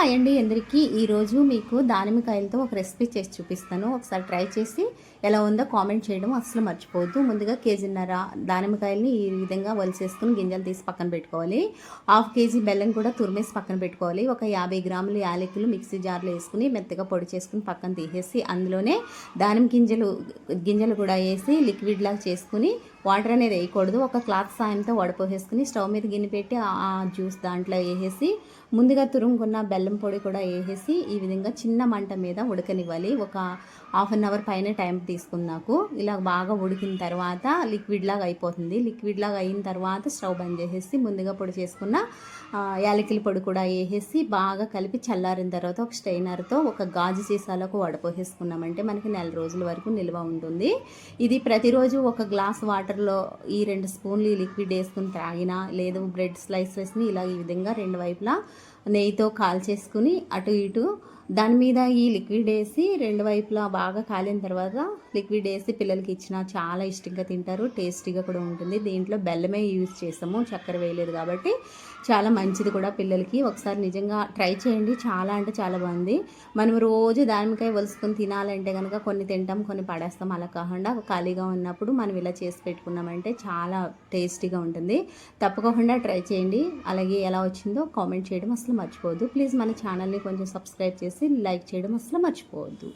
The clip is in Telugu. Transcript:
హాయ్ అండి అందరికీ. ఈరోజు మీకు దానిమ్మకాయలతో ఒక రెసిపీ చేసి చూపిస్తాను. ఒకసారి ట్రై చేసి ఎలా ఉందో కామెంట్ చేయడం అసలు మర్చిపోవద్దు. ముందుగా కేజీన్నర దానిమ్మకాయలని ఈ విధంగా వలిసేసుకుని గింజలు తీసి పక్కన పెట్టుకోవాలి. హాఫ్ కేజీ బెల్లం కూడా తురిమేసి పక్కన పెట్టుకోవాలి. ఒక యాభై గ్రాములు యాలకులు మిక్సీ జార్లో వేసుకుని మెత్తగా పొడి చేసుకుని పక్కన తీసేసి అందులోనే దానిమ్మ గింజలు గింజలు కూడా వేసి లిక్విడ్లాగా చేసుకుని వాటర్ అనేది వేయకూడదు. ఒక క్లాత్ సాయంతో వడపోసేసుకుని స్టవ్ మీద గిన్నె పెట్టి ఆ జ్యూస్ దాంట్లో వేసేసి ముందుగా తురుముకున్న బెల్లం పొడి కూడా వేసేసి ఈ విధంగా చిన్న మంట మీద ఉడకనివ్వాలి. ఒక హాఫ్ అన్ అవర్ పైన టైం తీసుకుంది నాకు. ఇలా బాగా ఉడికిన తర్వాత లిక్విడ్ లాగా అయిపోతుంది. లిక్విడ్ లాగా అయిన తర్వాత స్టవ్ బంద్ చేసేసి ముందుగా పొడి చేసుకున్న యాలకిల పొడి కూడా వేసేసి బాగా కలిపి చల్లారిన తర్వాత ఒక స్ట్రైనర్తో ఒక గాజు సీసాలకు వడపోసేసుకున్నామంటే మనకి నెల రోజుల వరకు నిల్వ ఉంటుంది. ఇది ప్రతిరోజు ఒక గ్లాస్ వాటర్ వాటర్లో ఈ రెండు స్పూన్లు ఈ లిక్విడ్ వేసుకుని తాగినా లేదు బ్రెడ్ స్లైసెస్ని ఇలా ఈ విధంగా రెండు వైపులా నెయ్యితో కాల్చేసుకుని అటు ఇటు దాని మీద ఈ లిక్విడ్ వేసి రెండు వైపులా బాగా కాలిన తర్వాత లిక్విడ్ వేసి పిల్లలకి ఇచ్చిన చాలా ఇష్టంగా తింటారు టేస్టీగా కూడా ఉంటుంది. దీంట్లో బెల్లమే యూజ్ చేసాము చక్కెర వేయలేదు కాబట్టి చాలా మంచిది కూడా పిల్లలకి. ఒకసారి నిజంగా ట్రై చేయండి చాలా అంటే చాలా బాగుంది. మనం రోజు దానిమ్మకాయ వలుసుకొని తినాలంటే కనుక కొన్ని తింటాం కొన్ని పడేస్తాం అలా కాకుండా ఖాళీగా ఉన్నప్పుడు మనం ఇలా చేసి పెట్టుకున్నామంటే చాలా టేస్టీగా ఉంటుంది. తప్పకుండా ట్రై చేయండి. అలాగే ఎలా వచ్చిందో కామెంట్ చేయడం అసలు మర్చిపోవద్దు. ప్లీజ్ మన ఛానల్ని కొంచెం సబ్స్క్రైబ్ చేసి లైక్ చేయడం అసలు మర్చిపోవద్దు.